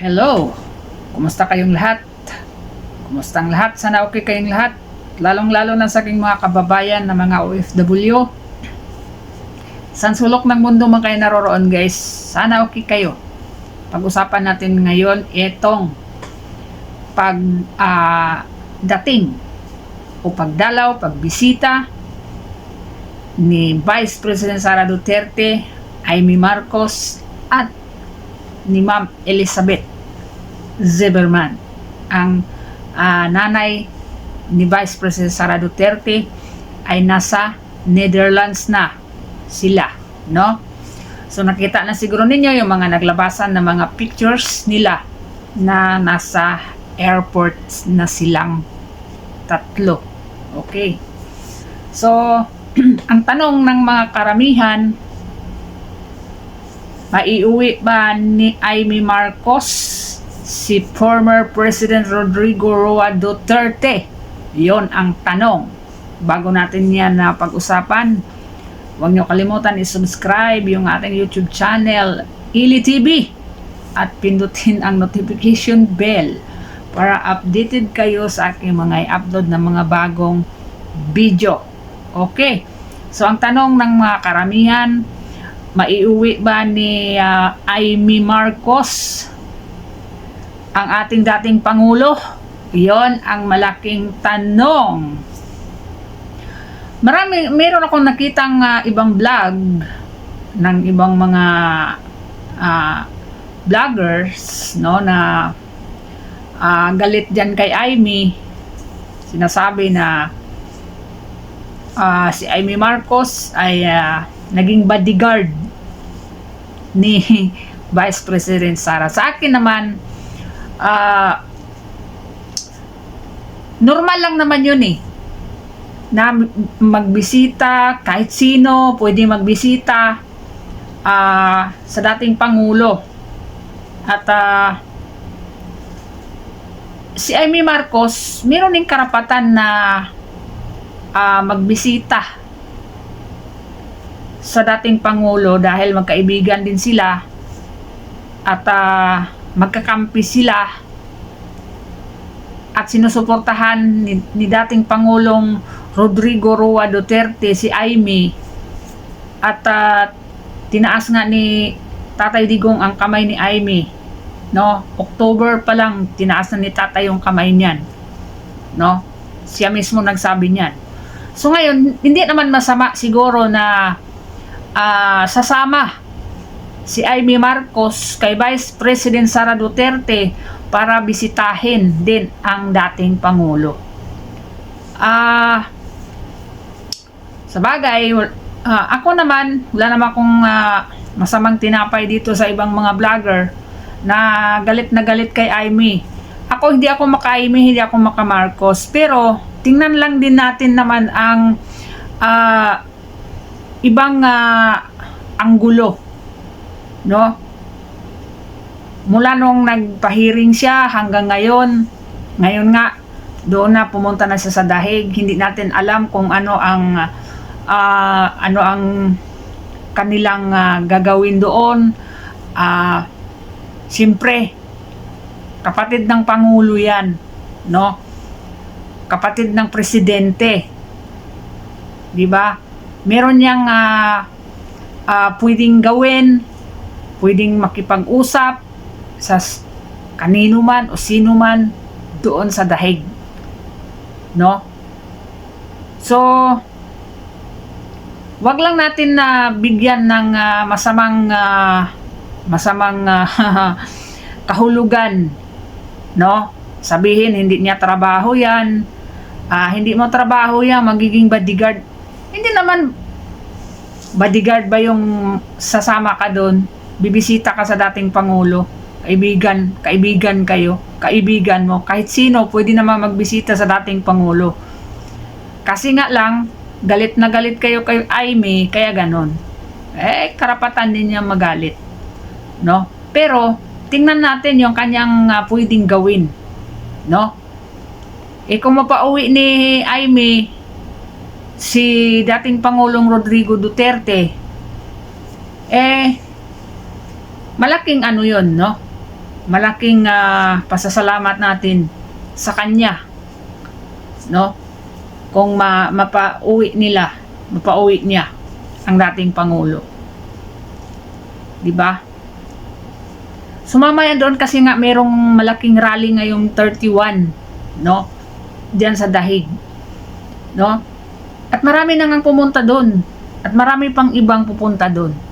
Hello! Kumusta kayong lahat? Kumusta ang lahat? Sana okay kayong lahat. Lalong-lalo na sa aking mga kababayan na mga OFW. San sulok ng mundo man kayo naroroon guys. Sana okay kayo. Pag-usapan natin ngayon itong pag ah, dating o pagdalaw, pagbisita ni Vice President Sara Duterte, Amy Marcos at ni Ma'am Elizabeth Zimmerman. Ang ah, nanay ni Vice President Sara Duterte ay nasa Netherlands na sila no? So nakita na siguro ninyo yung mga naglabasan ng mga pictures nila na nasa airport na silang tatlo. Okay. So ang tanong ng mga karamihan Maiuwi ba ni Amy Marcos si former President Rodrigo Roa Duterte? Yon ang tanong. Bago natin yan na pag-usapan, huwag niyo kalimutan i-subscribe yung ating YouTube channel, Ili TV, at pindutin ang notification bell para updated kayo sa aking mga i-upload na mga bagong video. Okay. So, ang tanong ng mga karamihan, maiuwi ba ni ah, Amy Marcos ang ating dating Pangulo? Yon ang malaking tanong. Marami, meron akong nakitang ah, ibang vlog ng ibang mga ah, vloggers no na ah, galit diyan kay Amy sinasabi na ah, si Amy Marcos ay ah, naging bodyguard ni Vice President Sara. Sa akin naman, ah, normal lang naman yun eh. Na magbisita, kahit sino, pwede magbisita ah, sa dating Pangulo. At ah, si Amy Marcos, meron din karapatan na ah, magbisita sa dating Pangulo dahil magkaibigan din sila at ah, magkakampi sila at sinusuportahan ni, ni dating Pangulong Rodrigo Roa Duterte si Amy at ah, tinaas nga ni Tatay Digong ang kamay ni Amy no? October pa lang tinaas na ni Tatay yung kamay niyan no? Siya mismo nagsabi niyan. So ngayon hindi naman masama siguro na ah, sasama si Amy Marcos kay Vice President Sara Duterte para bisitahin din ang dating Pangulo. Ah, sa bagay, ah, ako naman, wala naman akong ah, masamang tinapay dito sa ibang mga vlogger na galit na galit kay Amy. Ako hindi ako maka-Amy, hindi ako maka-Marcos. Pero, tingnan lang din natin naman ang ah, ibang ah, anggulo no? Mula nung nagpahiring siya hanggang ngayon ngayon nga doon na pumunta na siya sa dahig. Hindi natin alam kung ano ang ah, ano ang kanilang ah, gagawin doon. Ah siyempre kapatid ng pangulo yan no? Kapatid ng presidente di ba? Meron niyang ah, ah, pwedeng gawin, pwedeng makipag-usap sa kanino man o sino man doon sa dahig. No? So, wag lang natin na bigyan ng ah, masamang ah, masamang ah, kahulugan. No? Sabihin hindi niya trabaho 'yan. Ah, hindi mo trabaho 'yan, magiging bodyguard hindi naman bodyguard ba yung sasama ka doon? Bibisita ka sa dating Pangulo? Kaibigan, kaibigan kayo, kaibigan mo, kahit sino pwede naman magbisita sa dating Pangulo. Kasi nga lang, galit na galit kayo kay Amy, kaya ganon. Eh, karapatan din niya magalit. No? Pero, tingnan natin yung kanyang ah, pwedeng gawin. No? Eh, kung mapauwi ni Amy, si dating Pangulong Rodrigo Duterte, eh, malaking ano yon no? malaking ah, pasasalamat natin sa kanya. No? Kung ma mapauwi nila, mapauwi niya ang dating pangulo. 'Di ba? Sumama yan doon kasi nga merong malaking rally ngayong 31, no? Diyan sa Dahig. No? At marami nang ang pumunta doon. At marami pang ibang pupunta doon.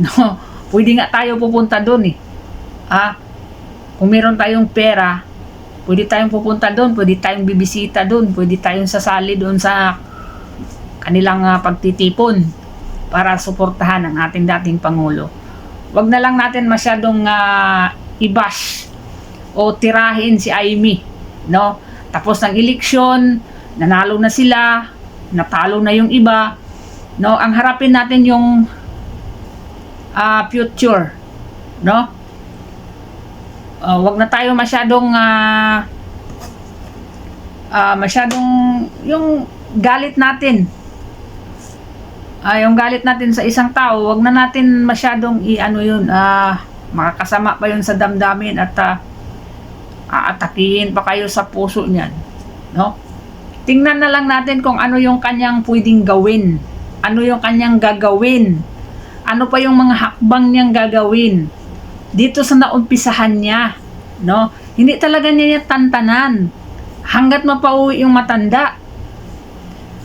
No? Pwede nga tayo pupunta doon eh. Ah, kung meron tayong pera, pwede tayong pupunta doon, pwede tayong bibisita doon, pwede tayong sasali doon sa kanilang ah, pagtitipon para suportahan ang ating dating Pangulo. Wag na lang natin masyadong ah, i-bash o tirahin si Amy, no? Tapos ng eleksyon, nanalo na sila, natalo na yung iba, no? Ang harapin natin yung ah, future, no? Ah, wag na tayo masyadong ah, ah, masyadong yung galit natin ah, yung galit natin sa isang tao, wag na natin masyadong i-ano yun, ah, makakasama pa yun sa damdamin at ah, aatakihin pa kayo sa puso niyan. No? Tingnan na lang natin kung ano yung kanyang pwedeng gawin. Ano yung kanyang gagawin. Ano pa yung mga hakbang niyang gagawin. Dito sa naumpisahan niya. No? Hindi talaga niya tantanan. Hanggat mapauwi yung matanda.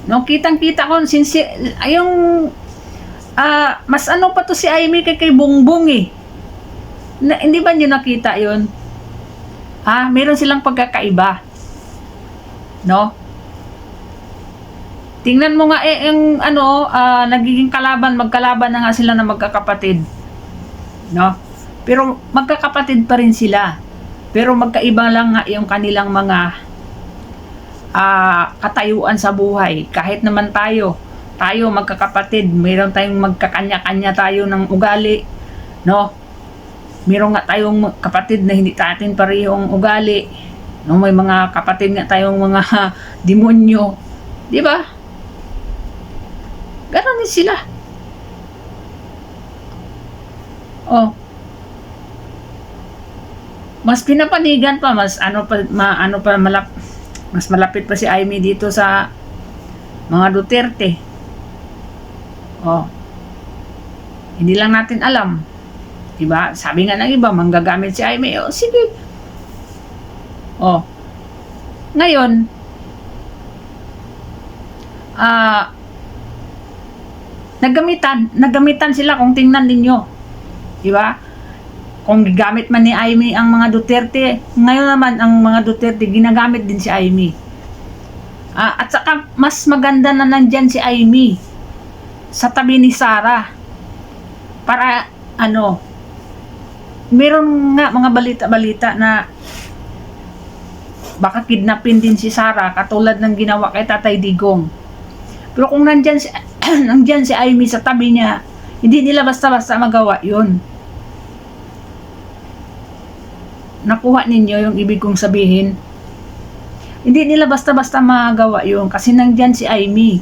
No, kitang-kita ko since yung ah mas ano pa to si Amy kay kay Bongbong eh. Na, hindi ba niyo nakita 'yon? Ha, meron silang pagkakaiba. No? Tingnan mo nga eh, yung ano, ah, nagiging kalaban, magkalaban na nga sila na magkakapatid. No? Pero magkakapatid pa rin sila. Pero magkaiba lang nga yung kanilang mga ah, katayuan sa buhay. Kahit naman tayo, tayo magkakapatid, mayroon tayong magkakanya-kanya tayo ng ugali, no? Meron nga tayong kapatid na hindi natin parehong ugali. No, may mga kapatid nga tayong mga demonyo. 'Di ba? Ganon din sila. Oh. Mas pinapanigan pa, mas ano pa, ma, ano pa malap, mas malapit pa si Amy dito sa mga Duterte. Oh. Hindi lang natin alam. Diba? Sabi nga ng iba, manggagamit si Amy. Oh, sige. Oh. Ngayon, ah, naggamitan, naggamitan sila kung tingnan ninyo. Diba? Kung gigamit man ni Amy ang mga Duterte, ngayon naman ang mga Duterte, ginagamit din si Amy. Ah, at saka, mas maganda na nandyan si Amy sa tabi ni Sarah. Para, ano, meron nga mga balita-balita na baka kidnapin din si Sarah katulad ng ginawa kay Tatay Digong. Pero kung nandyan si, nandyan si Amy sa tabi niya, hindi nila basta-basta magawa yun. Nakuha ninyo yung ibig kong sabihin. Hindi nila basta-basta magawa yun kasi nandyan si Amy.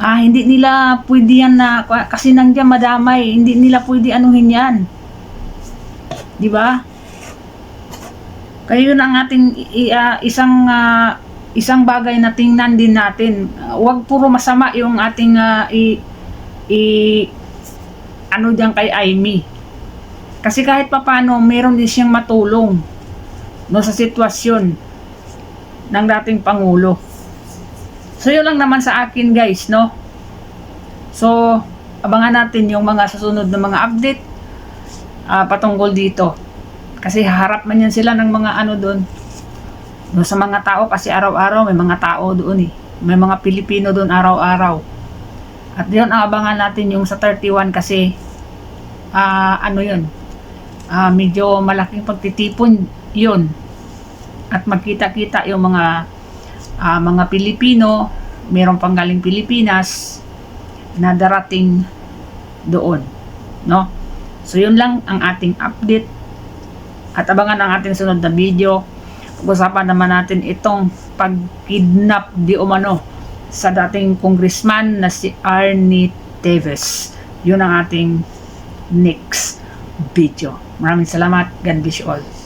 Ah, hindi nila pwede yan na, kasi nandyan madamay, hindi nila pwede anuhin yan. Di ba? Kaya yun ang ating ah, isang ah, isang bagay na tingnan din natin. Huwag puro masama yung ating ah, i, i ano diyan kay Amy. Kasi kahit papano meron din siyang matulong no sa sitwasyon ng dating pangulo. So yun lang naman sa akin guys, no? So abangan natin yung mga susunod na mga update ah, patungkol dito. Kasi haharap man yan sila ng mga ano doon. No, sa mga tao kasi araw-araw may mga tao doon eh. May mga Pilipino doon araw-araw. At yun ang abangan natin yung sa 31 kasi ah ano yun. ah medyo malaking pagtitipon yun. At magkita-kita yung mga ah, mga Pilipino, meron pang galing Pilipinas na darating doon. No? So yun lang ang ating update at abangan ang ating sunod na video. Pag-usapan naman natin itong pag-kidnap di umano sa dating congressman na si Arnie Teves. Yun ang ating next video. Maraming salamat. God bless you all.